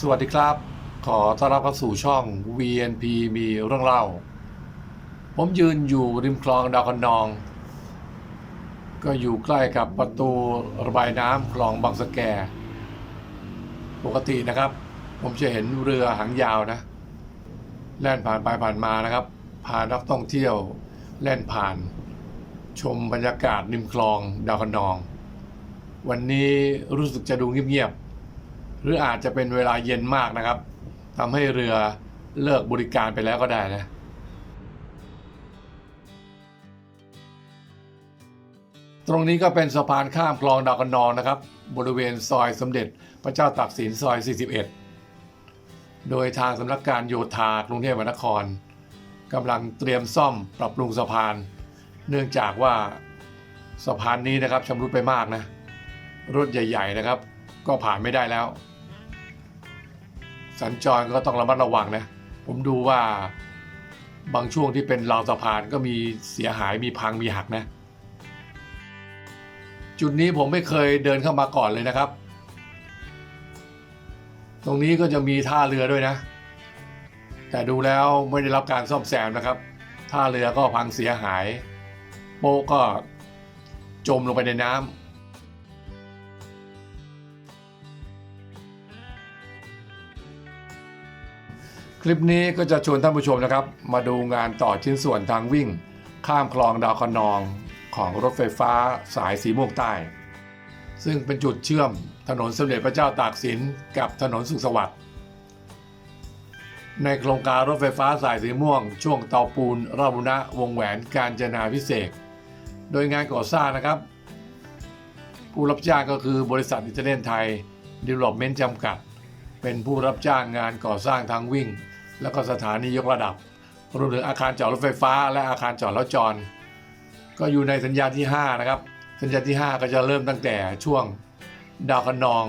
สวัสดีครับ ขอต้อนรับเข้าสู่ช่อง VNP มีเรื่องเล่า ผมยืนอยู่ริมคลองดาวคะนอง ก็อยู่ใกล้กับประตูระบายน้ำคลองบางสะแก ปกตินะครับ ผมจะเห็นเรือหางยาวนะ แล่นผ่านไปผ่านมานะครับ พานักท่องเที่ยวแล่นผ่าน ชมบรรยากาศริมคลองดาวคะนอง วันนี้รู้สึกจะดูเงียบๆ หรืออาจจะเป็นเวลาเย็นมากนะครับทำให้เรือเลิกบริการไปแล้วก็ได้นะตรงนี้ก็เป็นสะพานข้ามคลองดาวกันนองนะครับ บริเวณซอยสมเด็จพระเจ้าตากสินซอย 41 โดยทางสำนักการโยธากรุงเทพมหานครกำลังเตรียมซ่อมปรับปรุงสะพาน เนื่องจากว่าสะพานนี้นะครับชำรุดไปมากนะ รถใหญ่ ๆ นะครับ ก็ผ่านไม่ได้แล้ว สัญจรก็ต้องระมัดระวังนะ ผมดูว่าบางช่วงที่เป็นราวสะพานก็มีเสียหายมีพังมีหักนะ จุดนี้ผมไม่เคยเดินเข้ามาก่อนเลยนะครับ ตรงนี้ก็จะมีท่าเรือด้วยนะ แต่ดูแล้วไม่ได้รับการซ่อมแซมนะครับ ท่าเรือก็พังเสียหาย โป๊ก็จมลงไปในน้ำ คลิปนี้ก็จะชวนท่านผู้ชมนะครับ มาดูงานต่อชิ้นส่วนทางวิ่ง ข้ามคลองดาวคะนองของรถไฟฟ้าสายสีม่วงใต้ ซึ่งเป็นจุดเชื่อมถนนสมเด็จพระเจ้าตากสินกับถนนสุขสวัสดิ์ในโครงการรถไฟฟ้าสายสีม่วง ช่วงเตาปูนราบุณะวงแหวนการจนาพิเศษ โดยงานก่อสร้างนะครับ ผู้รับจ้างก็คือบริษัทอิตาเลียนไทยดีเวล็อปเมนต์จำกัด เป็นผู้รับจ้างงานก่อสร้างทางวิ่ง แล้วก็สถานียกระดับ รวมถึงอาคารจอดรถไฟฟ้า และอาคารจอดรถจร ก็อยู่ในสัญญาที่ 5 นะครับ สัญญาที่ 5 ก็จะเริ่มตั้งแต่ช่วงดาวคะนอง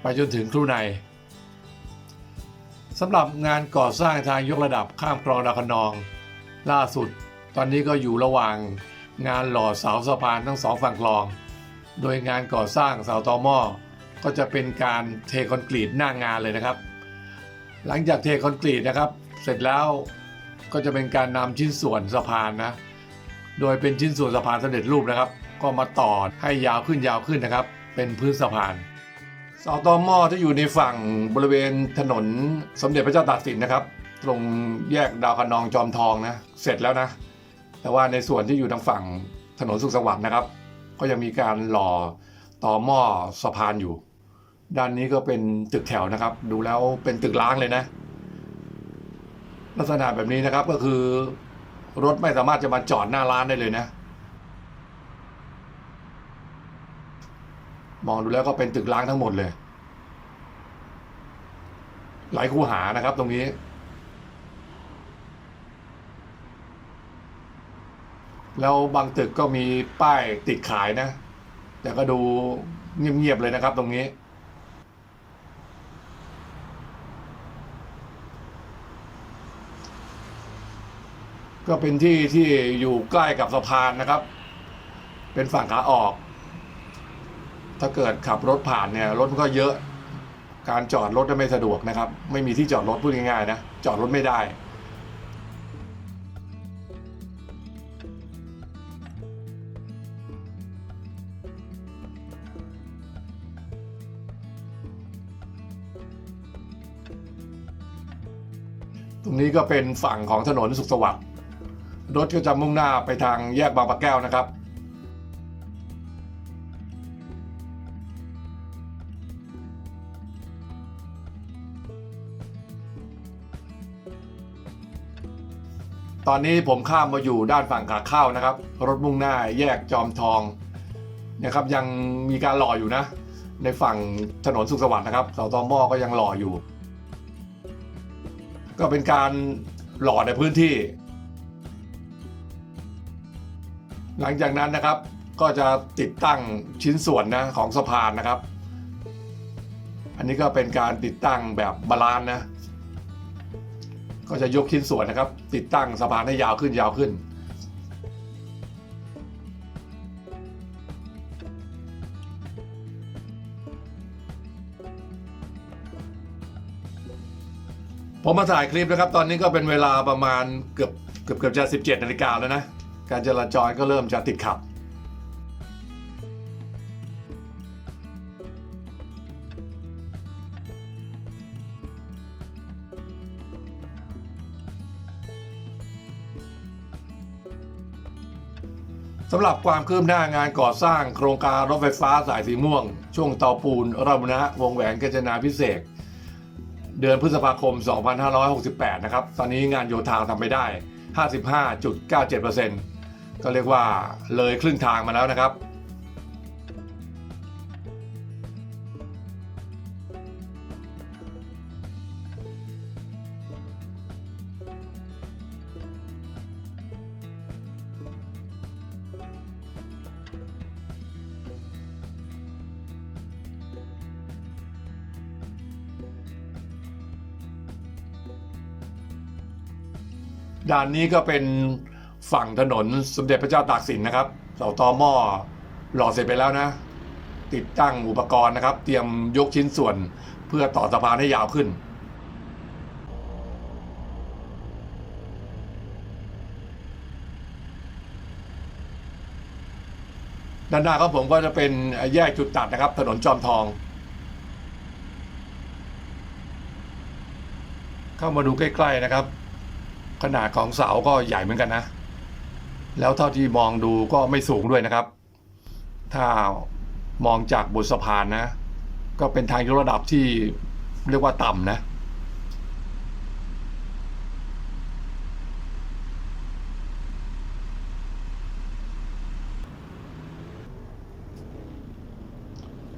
ไปจนถึงครูในสำหรับงานก่อสร้างทางยกระดับข้ามคลองดาวคะนอง ล่าสุด ตอนนี้ก็อยู่ระหว่างงานหล่อเสาสะพานทั้งสองฝั่งคลอง โดยงานก่อสร้างเสาตอหม้อก็จะเป็นการเทคอนกรีตหน้างานเลยนะครับ หลังจากเทคอนกรีตนะครับ เสร็จแล้วก็จะเป็นการนำชิ้นส่วนสะพานนะ โดยเป็นชิ้นส่วนสะพานสำเร็จรูปนะครับ ก็มาต่อให้ยาวขึ้นยาวขึ้นนะครับ เป็นพื้นสะพานเสาตอหม้อที่อยู่ในฝั่งบริเวณถนนสมเด็จพระเจ้าตากสินนะครับ ตรงแยกดาวคะนองจอมทองนะ เสร็จแล้วนะ แต่ว่าในส่วนที่อยู่ทางฝั่งถนนสุขสวัสดิ์นะครับ ก็ยังมีการหล่อต่อหม้อสะพานอยู่ ด้านนี้ก็เป็นตึกแถวนะครับ ดูแล้วเป็นตึกล้างเลยนะ ลักษณะแบบนี้นะครับก็คือ รถไม่สามารถจะมาจอดหน้าร้านได้เลยนะ มองดูแล้วก็เป็นตึกล้างทั้งหมดเลย หลายคูหานะครับตรงนี้แล้วบางตึกก็มีป้ายติดขายนะ แต่ก็ดูเงียบๆเลยนะครับตรงนี้ ก็เป็นที่ที่อยู่ใกล้กับสะพานนะครับ เป็นฝั่งขาออก ถ้าเกิดขับรถผ่านเนี่ยรถมันก็เยอะ การจอดรถก็ไม่สะดวกนะครับ ไม่มีที่จอดรถพูดง่ายๆนะจอดรถไม่ได้ตรงนี้ก็เป็นฝั่งของถนนสุขสวัสดิ์ รถก็จะมุ่งหน้าไปทางแยกบางปะแก้วนะครับ ตอนนี้ผมข้ามมาอยู่ด้านฝั่งขาเข้านะครับ รถมุ่งหน้าแยกจอมทองนะครับยังมีการหล่ออยู่นะ ในฝั่งถนนสุขสวัสดิ์นะครับเสาตอหม้อก็ยังหล่ออยู่ ก็เป็นการหล่อในพื้นที่ หลังจากนั้นนะครับก็จะติดตั้งชิ้นส่วนนะของสะพานนะครับ อันนี้ก็เป็นการติดตั้งแบบบาลานนะ ก็จะยกชิ้นส่วนนะครับ ติดตั้งสะพานให้ยาวขึ้นยาวขึ้น ผมมาถ่ายคลิปนะครับ ตอนนี้ก็เป็นเวลาประมาณเกือบเกือบเกือบจะ 17นาฬิกาแล้วนะ การจราจรก็เริ่มจะติดขัดสำหรับความคืบหน้างานก่อสร้างโครงการรถไฟฟ้าสายสีม่วง ช่วงเตาปูนราบุรณะวงแหวนกาญจนาพิเศษ เดือนพฤษภาคม 2568 นะครับ ตอนนี้งานโยธาทำไปได้ 55.97% ก็เรียกว่าเลยครึ่งทางมาแล้วนะครับด้านนี้ก็เป็น ฝั่งถนนสมเด็จพระเจ้าตากสินนะครับเสาตอหม้อหล่อเสร็จไปแล้วนะ ติดตั้งอุปกรณ์นะครับ เตรียมยกชิ้นส่วนเพื่อต่อสะพานให้ยาวขึ้นด้านหน้าของผมก็จะเป็นแยกจุดตัดนะครับ ถนนจอมทอง เข้ามาดูใกล้ ๆนะครับ ขนาดของเสาก็ใหญ่เหมือนกันนะ แล้วเท่าที่มองดูก็ไม่สูงด้วยนะครับ ถ้ามองจากบนสะพานนะ ก็เป็นทางยกระดับที่เรียกว่าต่ำนะ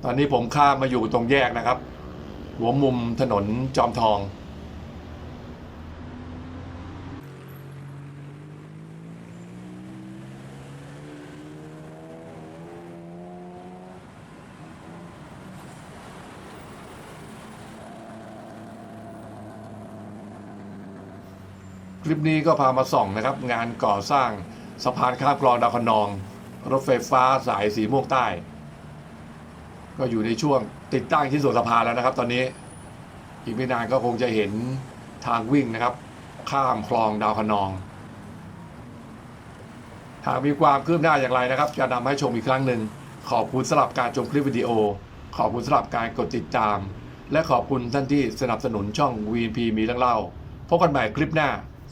ตอนนี้ผมข้ามมาอยู่ตรงแยกนะครับ หัวมุมถนนจอมทอง คลิปนี้ก็พามาส่องนะครับ งานก่อสร้างสะพานข้ามคลองดาวคนอง รถไฟฟ้าสายสีม่วงใต้ ก็อยู่ในช่วงติดตั้งที่ส่วนสะพานแล้วนะครับ ตอนนี้ อีกไม่นานก็คงจะเห็นทางวิ่งนะครับ ข้ามคลองดาวคนอง หากมีความคืบหน้าอย่างไรนะครับ จะนำให้ชมอีกครั้งหนึ่ง ขอบคุณสำหรับการชมคลิปวิดีโอ ขอบคุณสำหรับการกดติดตาม และขอบคุณท่านที่สนับสนุนช่อง VP มีเรื่องเล่าพบกันใหม่คลิปหน้า